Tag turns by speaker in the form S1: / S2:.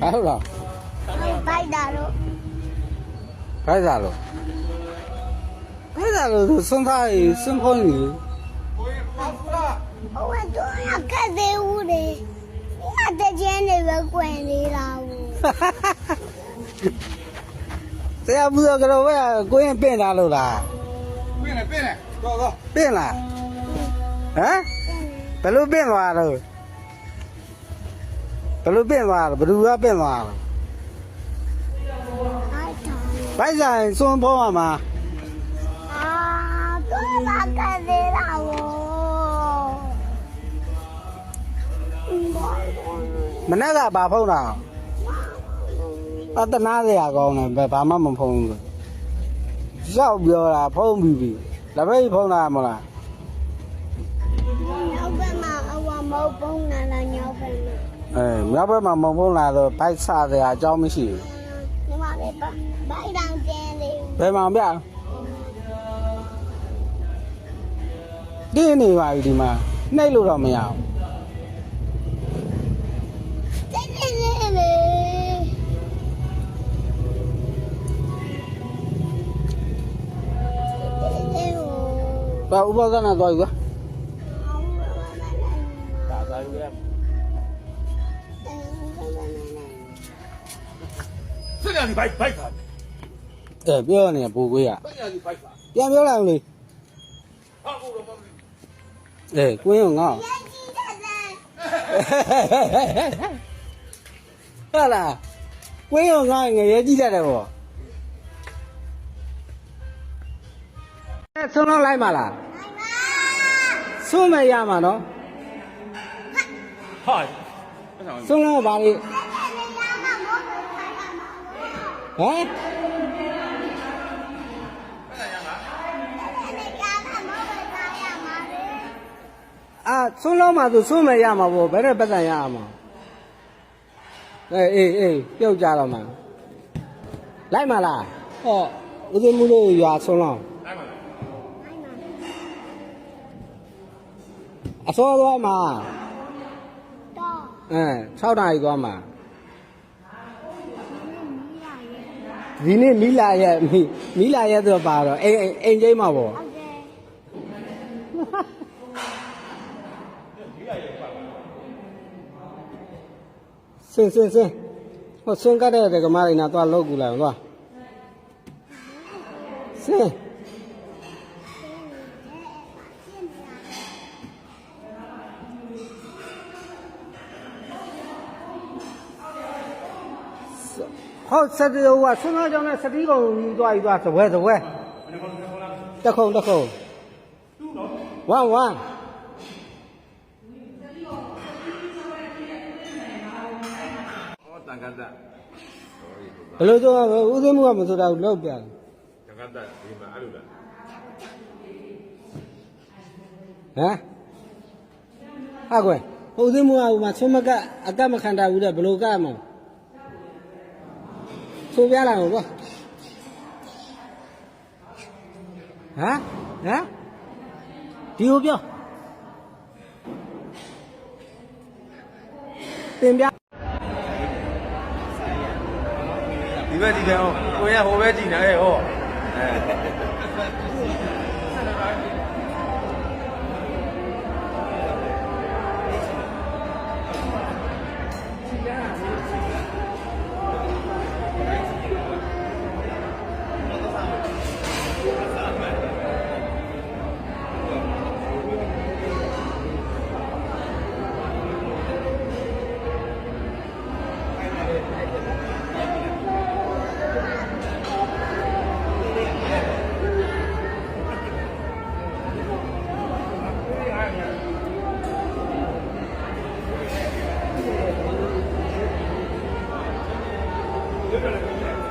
S1: ဟုတ်လား
S2: ဘိုက်တာတော့
S1: ခိုင်းစားလို့ခိုင်းစားလို့စွန်းသားကြီးစွန်းဖုံးကြီး
S2: ဟိုကတော့အခက်သေးဦးလေငါတကြင်းနေပဲကွယ်နေတာဘူး
S1: ဆရာဘူးကတော့ဘယ်ကိုရင်ပင့်လာလို့လား
S3: ပြင်းတယ်ပြင်းတယ်တော့တော့
S1: ပင့်လားဟမ်ဘယ်လိုပင့်သွားတော့ ဘယ်လိုပင့်သွားတော့ဘယ်သူကပင့်သွားတော့
S2: အားထား
S1: ဘိုက်ဆိုင်စွန်းဖုံးရမှာ
S2: အာတော့အခက်သေးတာဘူး
S1: မနေ့ကဘာဖုံးတာအတနာစရာကောင်းတယ်ဘယ်ဘာမှမဖုံးဘူးရောက်ပြောတာဖုံးပြီးပြီလက်ပိတ်ဖုံးတာမလား
S2: နောက်ဘက်မှာအဝမဟုတ်ပုံးနာလာညောက်ဘက်မှာ
S1: အဲမြောက်ဘက်မှာမုံဖုံးလာတော့ဘိုက်ဆစရာအကြောင်းမရှိဘူး
S2: ညီမလေးဘဘိုက်တောင်ကျင်းလေ
S1: ဘယ်မှာဗျတင်းနေပါပြီဒီမှာနှိပ်လို့တော့မရဘူး
S2: တိတ်နေလေလေ
S1: ဘာဥပဒနာသွားယူကွာ
S3: ဒါသာယူ ဆက်ရဒီဘိုက်ဘိုက်ပါ
S1: အဲပြောနေပူကွေးရ
S3: ဆက်ရဒီဘိုက်ပါ
S1: ပြန်ပြောလိုက်အောင်လေ
S3: ဟာဘုရောမမ
S1: အဲကွင်းရောငေါ့ဟာလာကွင်းရောငေါ့ငရဲကြည့်တတ်တယ်ဗောအဲဆုံးလုံးလိုက်ပါလားဆုံးမရမှာနော်
S3: ဟာ
S1: ဆုံးလုံးကဘာလေး ဟမ်အာဆုံးလုံးမှာဆိုဆုံးမရမှာဗောဘယ်နဲ့ပတ်စံရအောင်မအေးအေးအေးပြုတ်ကြတော့မှာလိုက်ပါလားဟောဦးသိမှုလို့ရွာဆုံးလုံး
S3: လိုက်ပါလား
S1: အစောသွားမှာ
S2: တော့
S1: အဲ6နာရီသွားမှာ ဒီနေ့မီလာရဲ့မီမီလာရဲ့ဆိုပါတော့အိမ်အိမ်အိမ်ချင်းမှာပေါ့
S2: ဟုတ်တယ်
S1: စင်စင်စင်ဟိုစင်ကတဲ့တကမားရင်နာသွားလောက်ကူလိုက်သွားစင် ဟောစတေဟိုကဆွမ်းသားကြောင့်နဲ့စတိကုံယူသွားယူသွားသပွဲသပွဲတက်ခုံတက်ခုံဝမ်ဝမ်
S3: ဟောတန်ခတ်တာ
S1: ဘယ်လိုဆိုတော့ဦးသိမှုကမဆိုတာဘူးလောက်ပြန်
S3: တန်ခတ်တာဒီမှာအဲ့လိုလား
S1: ဟမ်ဟာကွယ်ဦးသိမှုကဟိုမှာဆွမကအကတ်မခံတာဘူးတဲ့ဘယ်လိုကမှ ဆိုပြလာအောင်ကွာဟမ်ဟမ်ဒီကိုပြောတင်ပြ
S3: ဒီဘက်ဒီဘက်ဟောကိုရဟိုဘက်ကြည့်နေဟဲ့ဟောအဲ Yo no